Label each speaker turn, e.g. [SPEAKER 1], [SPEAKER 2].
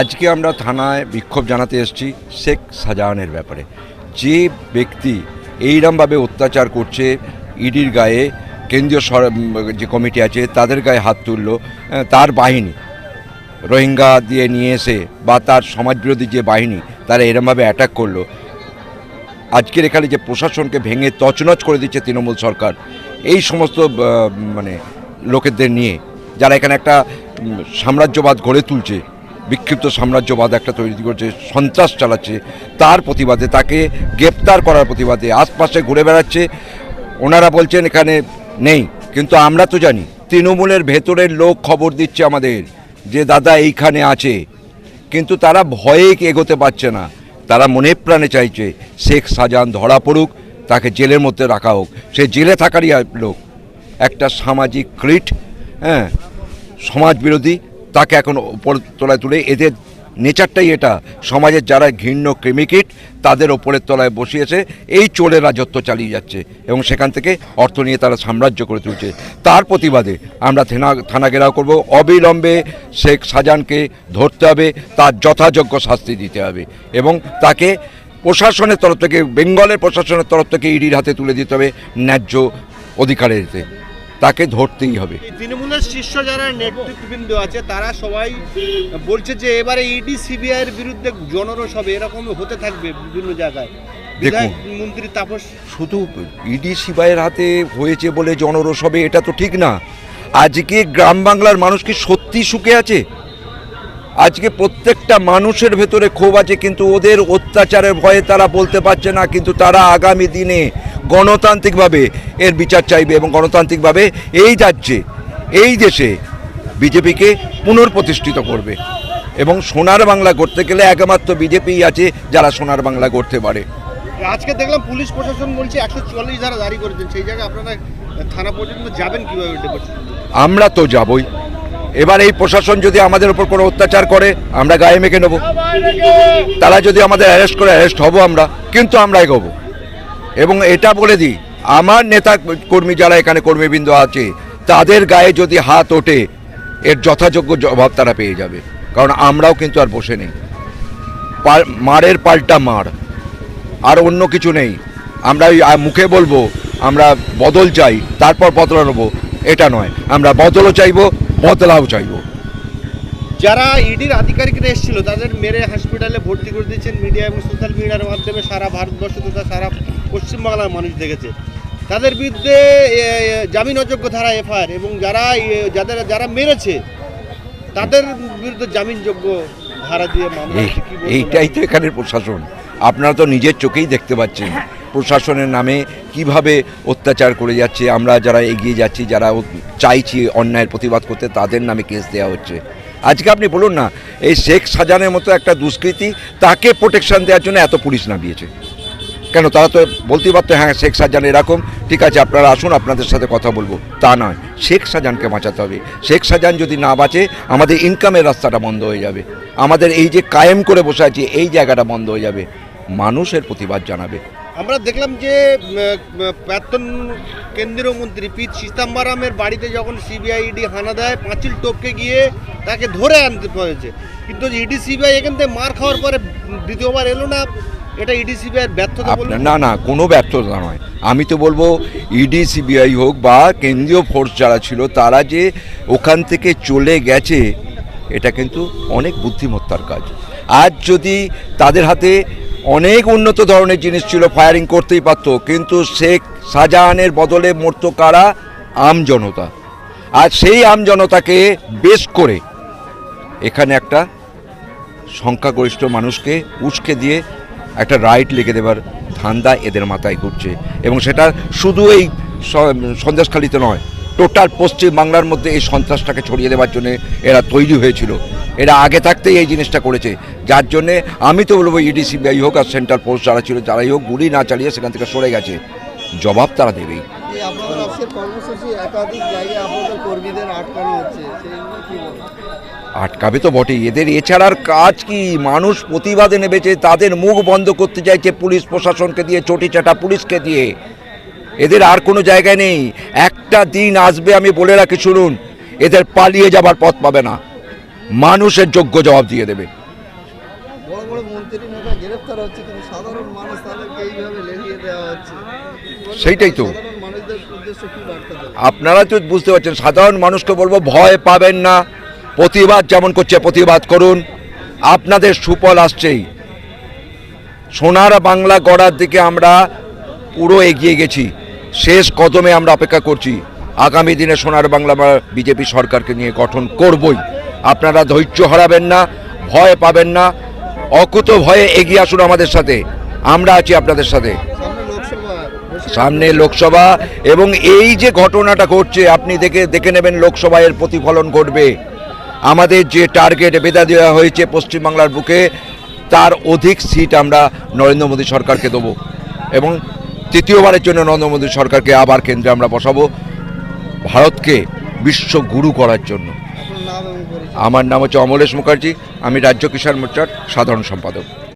[SPEAKER 1] আজকে
[SPEAKER 2] আমরা থানায় বিক্ষোভ জানাতে এসেছি শেখ শাহজাহানের ব্যাপারে। যে ব্যক্তি এইরমভাবে অত্যাচার করছে ইডির গায়ে, কেন্দ্রীয় যে কমিটি আছে, তাদের গায়ে হাত তুললো তার বাহিনী। রোহিঙ্গা দিয়ে নিয়ে এসে বা তার সমাজবিরোধী যে বাহিনী, তারা এরমভাবে অ্যাটাক করল। আজকের এখানে যে প্রশাসনকে ভেঙে তছনছ করে দিচ্ছে তৃণমূল সরকার, এই সমস্ত মানে লোকেদের নিয়ে, যারা এখানে একটা সাম্রাজ্যবাদ গড়ে তুলছে, বিক্ষিপ্ত সাম্রাজ্যবাদ একটা তৈরি করছে, সন্ত্রাস চালাচ্ছে, তার প্রতিবাদে, তাকে গ্রেপ্তার করার প্রতিবাদে, আশপাশে ঘুরে বেড়াচ্ছে। ওনারা বলছেন এখানে নেই, কিন্তু আমরা তো জানি, তৃণমূলের ভেতরের লোক খবর দিচ্ছে আমাদের যে দাদা এইখানে আছে। কিন্তু তারা ভয়ে এগোতে পারছে না। তারা মনে প্রাণে চাইছে, শেখ শাহজাহান ধরা পড়ুক, তাকে জেলের মধ্যে রাখা হোক। সে জেলে থাকারই লোক। একটা সামাজিক ক্রিট হ্যাঁ সমাজ বিরোধী তাকে এখন ওপর তলায় তুলে এদের নেচারটাই এটা। সমাজের যারা ঘৃণ্য ক্রিমিকিট তাদের ওপরের তলায় বসিয়েছে, এই চোরের রাজত্ব চালিয়ে যাচ্ছে এবং সেখান থেকে অর্থ নিয়ে তারা সাম্রাজ্য করে তুলছে। তার প্রতিবাদে আমরা থানা থানা ঘেরাও করব। অবিলম্বে শেখ শাহজাহানকে ধরতে হবে, তার যথাযোগ্য শাস্তি দিতে হবে এবং তাকে প্রশাসনের তরফ থেকে, বেঙ্গলের প্রশাসনের তরফ থেকে ইডির হাতে তুলে দিতে হবে ন্যায্য অধিকারেতে তাকে ধরতেই হবে।
[SPEAKER 1] তৃণমূলের শীর্ষ যারা নেতৃত্ববৃন্দ আছে তারা সবাই বলছে যে এবারে ইডি সিবিআই এর বিরুদ্ধে জনরোষ হবে এরকম হতে থাকবে বিভিন্ন জায়গায়। মন্ত্রী তাপস
[SPEAKER 2] শুধু ইডি সিবাইয়ের হাতে হয়েছে বলে জনরোষ হবে এটা তো ঠিক না। আজকে গ্রাম বাংলার মানুষ কি সত্যি সুখে আছে? আজকে প্রত্যেকটা মানুষের ভেতরে ক্ষোভ আছে কিন্তু ওদের অত্যাচারের ভয়ে তারা বলতে পারছে না কিন্তু তারা আগামী দিনে গণতান্ত্রিকভাবে এর বিচার চাইবে এবং গণতান্ত্রিকভাবে এই রাজ্যে এই দেশে বিজেপিকে পুনর্প্রতিষ্ঠিত করবে এবং সোনার বাংলা করতে গেলে একমাত্র বিজেপিই আছে যারা সোনার বাংলা করতে পারে।
[SPEAKER 1] আজকে দেখলাম পুলিশ প্রশাসন বলছে একশো চুয়াল্লিশ ধারা জারি করেছেন সেই জায়গায় আপনারা থানা পর্যন্ত যাবেন কীভাবে
[SPEAKER 2] আমরা তো যাবই। এবার এই প্রশাসন যদি আমাদের উপর কোনো অত্যাচার করে, আমরা গায়ে মেখে নেব। তারা যদি আমাদের অ্যারেস্ট করে অ্যারেস্ট হব আমরা, কিন্তু আমরা এগোবো। এবং এটা বলে দিই, আমার নেতা কর্মী যারা এখানে কর্মীবৃন্দ আছে, তাদের গায়ে যদি হাত ওঠে, এর যথাযোগ্য জবাব তারা পেয়ে যাবে। কারণ আমরাও কিন্তু আর বসে নেই। মারের পাল্টা মার। আর অন্য কিছু নেই। আমরা ওই মুখে বলব, আমরা বদল চাই, তারপর বদলাবো, এটা নয়। আমরা বদলও চাইব বদলাও চাইব।
[SPEAKER 1] যারা ইডির আধিকারিকরা এসেছিল তাদের মেরে হসপিটালে ভর্তি করে দিয়েছেন মিডিয়া এবং সোশ্যাল মিডিয়ার মাধ্যমে সারা ভারতবর্ষ তথা সারা পশ্চিমবাংলার মানুষ দেখেছে। তাদের বিরুদ্ধে জামিন অযোগ্য ধারা এফআইআর এবং যারা যাদের যারা মেরেছে তাদের বিরুদ্ধে জামিনযোগ্য ধারা দিয়ে মামলা
[SPEAKER 2] এইটাই তো এখানের প্রশাসন। আপনারা তো নিজের চোখেই দেখতে পাচ্ছেন। প্রশাসনের নামে কীভাবে অত্যাচার করে যাচ্ছে, আমরা যারা এগিয়ে যাচ্ছি, যারা চাইছি অন্যায়ের প্রতিবাদ করতে, তাদের নামে কেস দেওয়া হচ্ছে। আজকে আপনি বলুন না, এই শেখ সাজানের মতো একটা দুষ্কৃতী তাকে প্রোটেকশন দেওয়ার জন্য এত পুলিশ নামিয়েছে। কেন, তারা তো বলতেই পারতো হ্যাঁ শেখ শাহজাহান এরকম, ঠিক আছে, আপনারা আসুন, আপনাদের সাথে কথা বলব। তা নয়, শেখ শাহজাহানকে বাঁচাতে হবে। শেখ শাহজাহান যদি না বাঁচে, আমাদের ইনকামের রাস্তাটা বন্ধ হয়ে যাবে। আমাদের এই যে কায়েম করে বসে আছি, এই জায়গাটা বন্ধ হয়ে যাবে। মানুষের প্রতিবাদ জানাবে।
[SPEAKER 1] আমরা দেখলাম যে প্রাক্তন কেন্দ্রীয় মন্ত্রী পি চিদাম্বরমের বাড়িতে যখন সিবিআই ইডি হানা দেয় পাঁচিল টপকে গিয়ে তাকে ধরে আনতে হয়েছে। কিন্তু ইডি সিবিআই এখান থেকে মার খাওয়ার পরে দ্বিতীয়বার এলো না। এটা ইডি সিবিআই ব্যর্থতা
[SPEAKER 2] না না কোনো ব্যর্থতা নয়। আমি তো বলব ইডি সিবিআই হোক বা কেন্দ্রীয় ফোর্স যারা ছিল তারা যে ওখান থেকে চলে গেছে এটা কিন্তু অনেক বুদ্ধিমত্তার কাজ। আজ যদি তাদের হাতে অনেক উন্নত ধরনের জিনিস ছিল ফায়ারিং করতেই পারতো, কিন্তু শেখ শাহজাহানের বদলে মরতো কারা? আম জনতা। আর সেই আম জনতাকে বেশ করে এখানে একটা সংখ্যাগরিষ্ঠ মানুষকে উস্কে দিয়ে একটা রাইট লিখে দেবার ধান্দা এদের মাথায় ঘুরছে। এবং সেটা শুধু এই সন্দেশখালিতে নয় টোটাল পশ্চিম বাংলার মধ্যে এই সন্ত্রাসটাকে ছড়িয়ে দেওয়ার জন্য এরা তৈরি হয়েছিল। এরা আগে থাকতেই এই জিনিসটা করেছে। যার জন্যে আমি তো বলব ইডি সিবিআই হোক আর সেন্ট্রাল ফোর্স যারা ছিল যারাই হোক গুলি না চালিয়ে সেখান থেকে সরে গেছে। জবাব তারা দেবেই। আটকাবে তো বটেই। এদের এছাড়ার কাজ কি? মানুষ প্রতিবাদে নেবেছে তাদের মুখ বন্ধ করতে চাইছে পুলিশ প্রশাসনকে দিয়ে চটি চাটা পুলিশকে দিয়ে। এদের আর কোনো জায়গায় নেই। একটা দিন আসবে আমি বলে রাখি শুনুন। এদের পালিয়ে যাবার পথ পাবে না। মানুষের যোগ্য জবাব দিয়ে দেবে। সেইটাই তো। আপনারা তো বুঝতে পারছেন সাধারণ মানুষকে বলব ভয় পাবেন না। প্রতিবাদ যেমন করছে প্রতিবাদ করুন। আপনাদের সুফল আসছেই। সোনার বাংলা গড়ার দিকে আমরা পুরো এগিয়ে গেছি। শেষ কদমে আমরা অপেক্ষা করছি। আগামী দিনে সোনার বাংলা আমরা বিজেপি সরকারকে নিয়ে গঠন করবই। আপনারা ধৈর্য হারাবেন না, ভয় পাবেন না, অকুত ভয়ে এগিয়ে আসুন আমাদের সাথে। আমরা আছি আপনাদের সাথে।
[SPEAKER 3] সামনে লোকসভা
[SPEAKER 2] এবং এই যে ঘটনাটা ঘটছে, আপনি দেখে দেখে নেবেন লোকসভা এর প্রতিফলন ঘটবে। আমাদের যে টার্গেট বেঁধে দেওয়া হয়েছে পশ্চিমবাংলার বুকে, তার অধিক সিট আমরা নরেন্দ্র মোদী সরকারকে দেবো এবং তৃতীয়বারের জন্য নরেন্দ্র মোদী সরকারকে আবার কেন্দ্রে আমরা বসাবো, ভারতকে বিশ্বগুরু করার জন্য। আমার নাম হচ্ছে অমলেশ মুখার্জি আমি রাজ্য কিষাণ মোর্চার সাধারণ সম্পাদক।